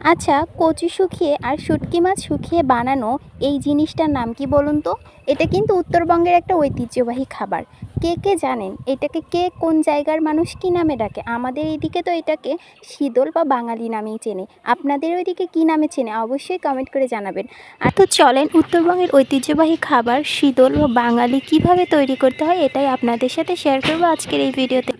আচ্ছা কচু শুকিয়ে আর শুটকি মাছ শুকিয়ে বানানো এই জিনিসটার নাম কি বলুন তো? এটা কিন্তু উত্তরবঙ্গের একটা ঐতিহ্যবাহী খাবার। কে কে জানেন? এটাকে কে কোন জায়গার মানুষ কী নামে ডাকে? আমাদের এইদিকে তো এটাকে শীতল বা বাঙালি নামেই চেনে। আপনাদের ওইদিকে কী নামে চেনে? অবশ্যই কমেন্ট করে জানাবেন। আর তো চলেন, উত্তরবঙ্গের ঐতিহ্যবাহী খাবার শীতল বা বাঙালি কীভাবে তৈরি করতে হয়, এটাই আপনাদের সাথে শেয়ার করব আজকের এই ভিডিওতে।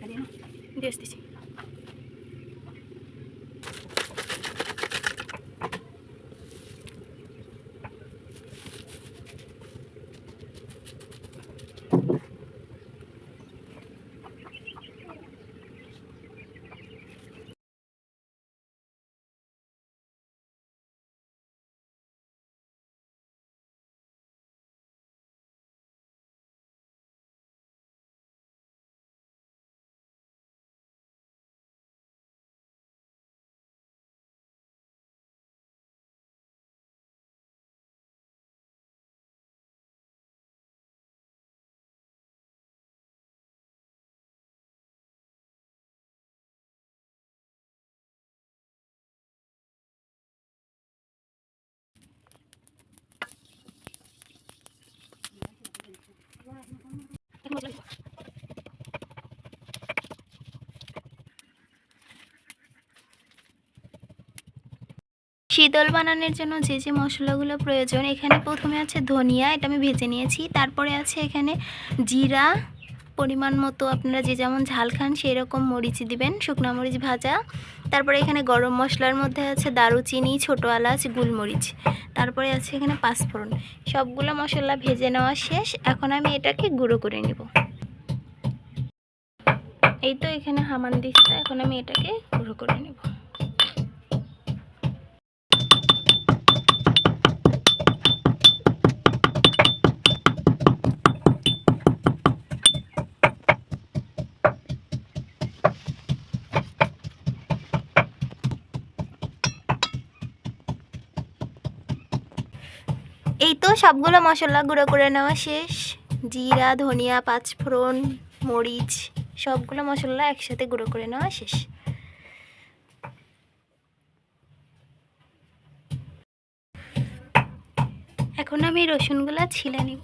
শীতল বানানোর জন্য যে যে মশলাগুলো প্রয়োজন, এখানে প্রথমে আছে ধনিয়া, এটা আমি ভেজে নিয়েছি। তারপরে আছে এখানে জিরা, পরিমাণ মতো আপনারা যে যেমন ঝাল খান সেই রকম মরিচ দিবেন, শুকনো মরিচ ভাজা। তারপরে এখানে গরম মশলার মধ্যে আছে দারুচিনি, ছোটো এলাচ, গুলমরিচ। তারপরে আছে এখানে পাঁচফোড়ন। সবগুলো মশলা ভেজে নেওয়া শেষ। এখন আমি এটাকে গুঁড়ো করে নেব। এই তো এখানে হামান দিচ্ছে। এখন আমি এটাকে গুঁড়ো করে নেব। এই তো সবগুলো মশলা গুঁড়ো করে নেওয়া শেষ। জিরা, ধনিয়া, পাঁচফোড়ন, মরিচ, সবগুলো মশলা একসাথে গুঁড়ো করে নেওয়া শেষ। এখন আমি রসুনগুলো ছিলে নিব।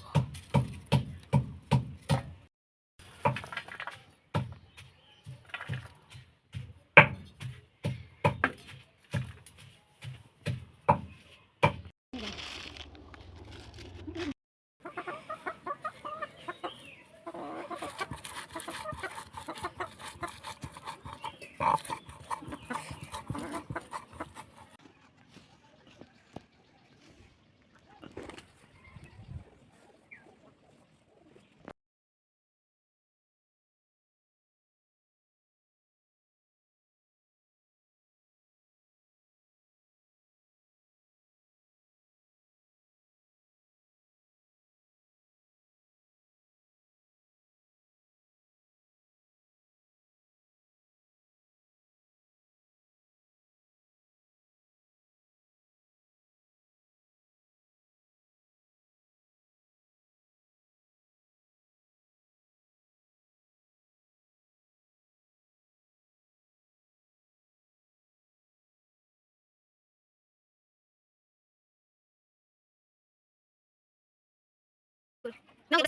No,